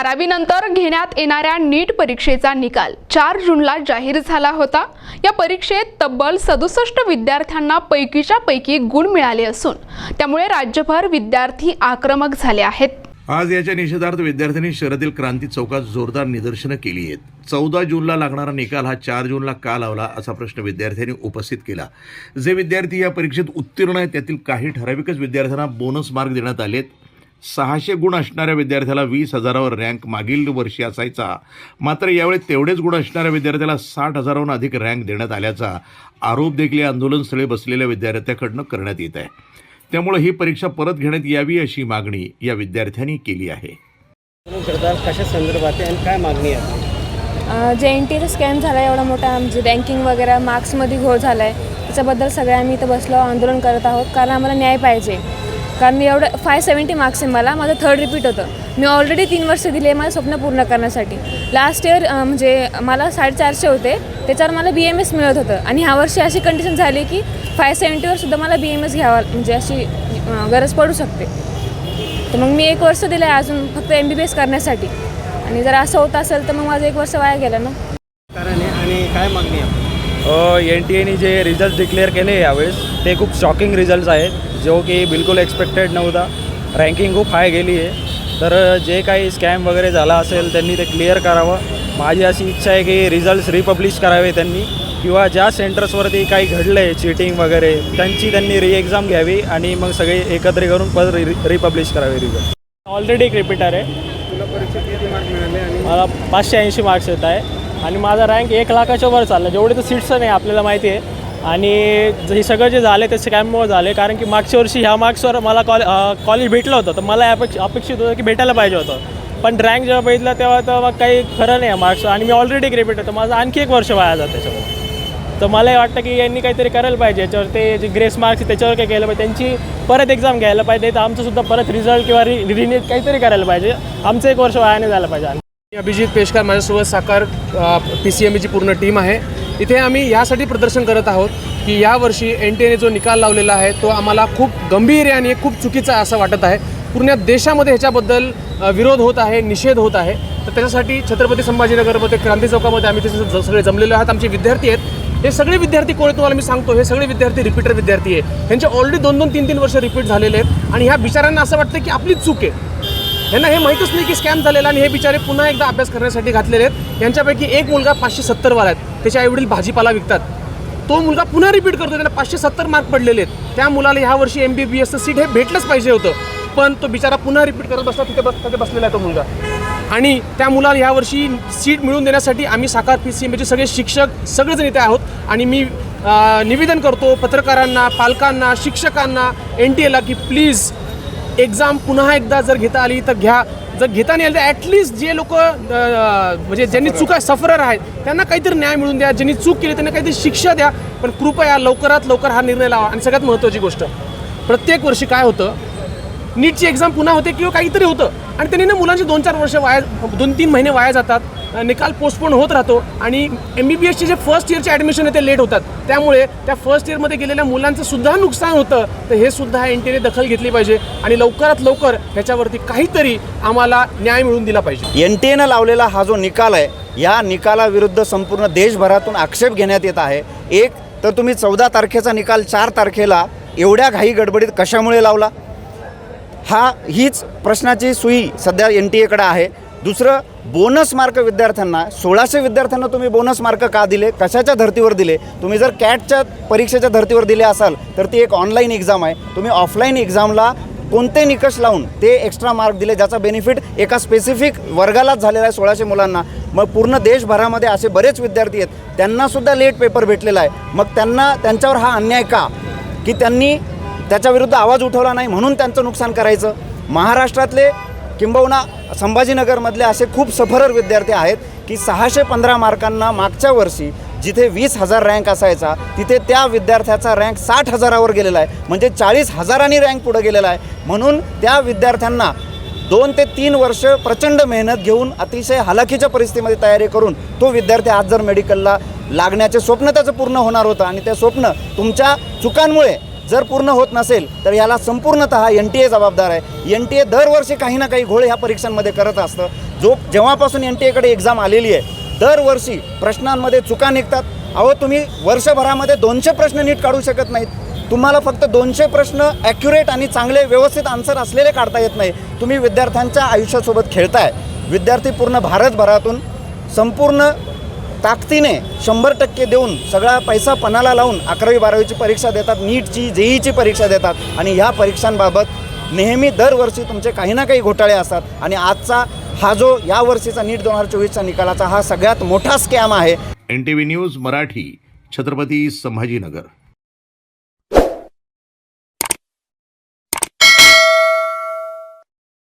बारावीनंतर घेण्यात येणाऱ्या नीट परीक्षेचा निकाल चार जूनला जाहीर झाला होता. या परीक्षेत तब्बल सदुसष्ट विद्यार्थ्यांना पैकीच्या पैकी गुण मिळाले असून त्यामुळे राज्यभर विद्यार्थी आक्रमक झाले आहेत. आज याच्या निषेधार्थ विद्यार्थ्यांनी शहरातील क्रांती चौकात जोरदार निदर्शनं केली आहेत. चौदा जूनला लागणारा निकाल हा चार जूनला का लावला असा प्रश्न विद्यार्थ्यांनी उपस्थित केला. जे विद्यार्थी या परीक्षेत उत्तीर्ण आहेत त्यातील काही ठराविकच विद्यार्थ्यांना बोनस मार्क देण्यात आलेत. सहाशे गुण असणाऱ्या विद्यार्थ्याला वीस हजारावर रँक मागील वर्षी असायचा. मात्र यावेळी तेवढेच गुण असणाऱ्या विद्यार्थ्याला साठ हजाराहून अधिक रँक देण्यात आल्याचा आरोप देखील या आंदोलनस्थळी बसलेल्या विद्यार्थ्याकडनं करण्यात येत आहे. त्यामुळे ही परीक्षा परत घेण्यात यावी अशी मागणी या विद्यार्थ्यांनी केली आहे. कशा संदर्भात आहे आणि काय मागणी आहे? जे एन टी एचा स्कॅम झाला एवढा मोठा म्हणजे रँकिंग वगैरे मार्क्समध्ये घोळ झाला आहे त्याच्याबद्दल सगळे आम्ही इथं बसलो आंदोलन करत आहोत. कारण आम्हाला न्याय पाहिजे. कारण एवढं फाय सेवन्टी मार्क्स आहे मला. माझं थर्ड रिपीट होतं. मी ऑलरेडी तीन वर्ष दिले माझं स्वप्न पूर्ण करण्यासाठी. लास्ट इयर म्हणजे मला साडेचारशे होते. त्याच्यावर मला बी एम एस मिळत होतं. आणि ह्या वर्षी अशी कंडिशन झाली की फाय सेवन्टीवर सुद्धा मला बी एम एस घ्यावा म्हणजे अशी गरज पडू शकते. तर मग मी एक वर्ष दिलं आहे अजून फक्त एम बी बी एस करण्यासाठी. आणि जर असं होत असेल तर मग माझं एक वर्ष वाया गेलं ना. कारण आणि काय मागणी आहे? एन टी एने जे रिझल्ट डिक्लेअर केले यावेळेस ते खूप शॉकिंग रिझल्ट्स आहेत. जो की बिलकुल एक्सपेक्टेड नव्हता. रँकिंग खूप हाय गेली आहे. तर जे काही स्कॅम वगैरे झाला असेल त्यांनी ते क्लिअर करावं. माझी अशी इच्छा आहे की रिझल्ट्स रिपब्लिश करावे त्यांनी. किंवा ज्या सेंटर्सवरती काही घडलं आहे चिटिंग वगैरे त्यांची त्यांनी री एक्झाम घ्यावी आणि मग सगळे एकत्र करून परत रि रिपब्लिश करावे रिझल्ट ऑलरेडी एक रिपीटर आहे. तुला परीक्षेत किती मार्क मिळाले आणि? मला पाचशे ऐंशी मार्क्स येत आहे. आणि माझा रँक एक लाखाच्या वर चालला जेवढे तर सीट्स नाही आपल्याला माहिती आहे. आणि हे सगळं जे झाले ते स्कॅममुळे झाले कारण की मागच्या वर्षी ह्या मार्क्सवर मला कॉल कॉलेज भेटलं होतं. तर मला अपेक्ष अपेक्षित होतं की भेटायला पाहिजे होतं. पण रँक जेव्हा बघितलं तेव्हा तर मग काही खरं नाही आहे मार्क्स आणि मी ऑलरेडी ग्रेपेट होतं माझं आणखी एक वर्ष वाया जातं त्याच्यामुळे. तर मला हे वाटतं की यांनी काहीतरी करायला पाहिजे. याच्यावर ते जे ग्रेस मार्क्स त्याच्यावर काय केलं पाहिजे. त्यांची परत एक्झाम घ्यायला पाहिजे. तर आमचंसुद्धा परत रिझल्ट किंवा रि रिनीट काहीतरी करायला पाहिजे. आमचं एक वर्ष वाया नाही झालं पाहिजे. अभिजित पेशकार माझ्यासोबत साकार पी सी एम ईची पूर्ण टीम आहे. इथे आम्ही यासाठी प्रदर्शन करत आहोत की यावर्षी एन टी एने जो निकाल लावलेला आहे तो आम्हाला खूप गंभीर आणि खूप चुकीचा असं वाटत आहे. पूर्ण देशामध्ये ह्याच्याबद्दल विरोध होत आहे निषेध होत आहे. तर त्याच्यासाठी छत्रपती संभाजीनगरमध्ये क्रांती चौकामध्ये आम्ही तिथे ज- सगळे जमलेलो आहात. आमचे विद्यार्थी आहेत. हे सगळे विद्यार्थी कोण तुम्हाला मी सांगतो. हे सगळे विद्यार्थी रिपीटर विद्यार्थी आहे त्यांचे ऑलरेडी दोन दोन तीन तीन वर्ष रिपीट झालेले आहेत. आणि ह्या बिचारांना असं वाटतं की आपलीच चूक आहे. यांना हे माहीतच नाही की स्कॅम झालेला आणि हे बिचारे पुन्हा एकदा अभ्यास करण्यासाठी घातलेले आहेत. यांच्यापैकी एक मुलगा पाचशे सत्तरवाला आहेत त्याचे आईवडील भाजीपाला विकतात. तो मुलगा पुन्हा रिपीट करतो. त्याला पाचशे सत्तर मार्क पडलेले आहेत. त्या मुलाला ह्या वर्षी एम बी बी एसचं सीट हे भेटलंच पाहिजे होतं. पण तो बिचारा पुन्हा रिपीट करत बसला. तिथे बस तिथे बसलेला आहे तो मुलगा. आणि त्या मुलाला ह्या वर्षी सीट मिळवून देण्यासाठी आम्ही साकार पी सी एमचे सगळे शिक्षक सगळेजण इथे आहोत. आणि मी निवेदन करतो पत्रकारांना पालकांना शिक्षकांना एन टी एला की प्लीज एक्झाम पुन्हा एकदा जर घेता आली तर घ्या. जर घेता नाही आली तर ॲटलिस्ट जे लोक म्हणजे ज्यांनी चुका सफरर आहेत त्यांना काहीतरी न्याय मिळून द्या. ज्यांनी चूक केली त्यांना काहीतरी शिक्षा द्या. पण कृपया लवकरात लवकर हा निर्णय लावा. आणि सगळ्यात महत्त्वाची गोष्ट प्रत्येक वर्षी काय होतं नीटची एक्झाम पुन्हा होते किंवा काहीतरी होतं. आणि त्यांनी ना मुलांचे दोन चार वर्ष वाया दोन तीन महिने वाया जातात. निकाल पोस्टपोन होत राहतो. आणि एम बी बी एसचे जे फर्स्ट इयरचे ॲडमिशन आहे ते लेट होतात. त्यामुळे त्या फर्स्ट इयरमध्ये गेलेल्या मुलांचं सुद्धा नुकसान होतं. तर हे सुद्धा एन टीने दखल घेतली पाहिजे. आणि लवकरात लवकर ह्याच्यावरती काहीतरी आम्हाला न्याय मिळवून दिला पाहिजे. एन टी एनं लावलेला हा जो निकाल आहे या निकालाविरुद्ध संपूर्ण देशभरातून आक्षेप घेण्यात येत आहे. एक तर तुम्ही चौदा तारखेचा निकाल चार तारखेला एवढ्या घाई गडबडीत कशामुळे लावला? हा हीच प्रश्नाची सुई सध्या एन टी एकडं आहे. दुसरं बोनस मार्क विद्यार्थ्यांना सोळाशे विद्यार्थ्यांना तुम्ही बोनस मार्क का दिले? कशाच्या धर्तीवर दिले? तुम्ही जर कॅटच्या परीक्षेच्या धर्तीवर दिले असाल तर ती एक ऑनलाईन एक्झाम आहे. तुम्ही ऑफलाईन एक्झामला कोणते निकष लावून ते एक्स्ट्रा मार्क दिले ज्याचा बेनिफिट एका स्पेसिफिक वर्गालाच झालेला आहे सोळाशे मुलांना. मग पूर्ण देशभरामध्ये असे बरेच विद्यार्थी आहेत. त्यांनासुद्धा लेट पेपर भेटलेला आहे. मग त्यांना त्यांच्यावर हा अन्याय का? की त्यांनी त्याच्याविरुद्ध आवाज उठवला नाही म्हणून त्यांचं नुकसान करायचं. महाराष्ट्रातले किंबहुना संभाजीनगरमधले असे खूप सफरर विद्यार्थी आहेत की सहाशे पंधरा मार्कांना मागच्या वर्षी जिथे वीस हजार रँक असायचा तिथे त्या विद्यार्थ्याचा रँक साठ हजारावर गेलेला आहे. म्हणजे चाळीस हजारांनी रँक पुढे गेलेला आहे. म्हणून त्या विद्यार्थ्यांना दोन ते तीन वर्ष प्रचंड मेहनत घेऊन अतिशय हलाखीच्या परिस्थितीमध्ये तयारी करून तो विद्यार्थी आज जर मेडिकलला लागण्याचे स्वप्न त्याचं पूर्ण होणार होतं आणि ते स्वप्न तुमच्या चुकांमुळे जर पूर्ण होत नसेल तर याला संपूर्णतः एन टी ए जबाबदार आहे. एन टी ए दरवर्षी काही ना काही घोळ ह्या परीक्षांमध्ये करत असतं. जो जेव्हापासून एन टी एकडे एक्झाम आलेली आहे दरवर्षी प्रश्नांमध्ये चुका निघतात. अहो तुम्ही वर्षभरामध्ये दोनशे प्रश्न नीट काढू शकत नाहीत. तुम्हाला फक्त दोनशे प्रश्न ॲक्युरेट आणि चांगले व्यवस्थित आन्सर असलेले काढता येत नाही. तुम्ही विद्यार्थ्यांच्या आयुष्यासोबत खेळताय. विद्यार्थी पूर्ण भारतभरातून संपूर्ण ताकदीने शंभर टक्के देऊन सगळा पैसा पणाला लावून अकरावी बारावीची परीक्षा देतात नीटची जेईची परीक्षा देतात. आणि ह्या परीक्षांबाबत नेहमी दरवर्षी तुमचे काही ना काही घोटाळे असतात. आणि आजचा हा जो या वर्षीचा नीट दोन हजार चोवीसचा निकालाचा हा सगळ्यात मोठा स्कॅम आहे. N T V news Marathi Chhatrapati Sambhajinagar.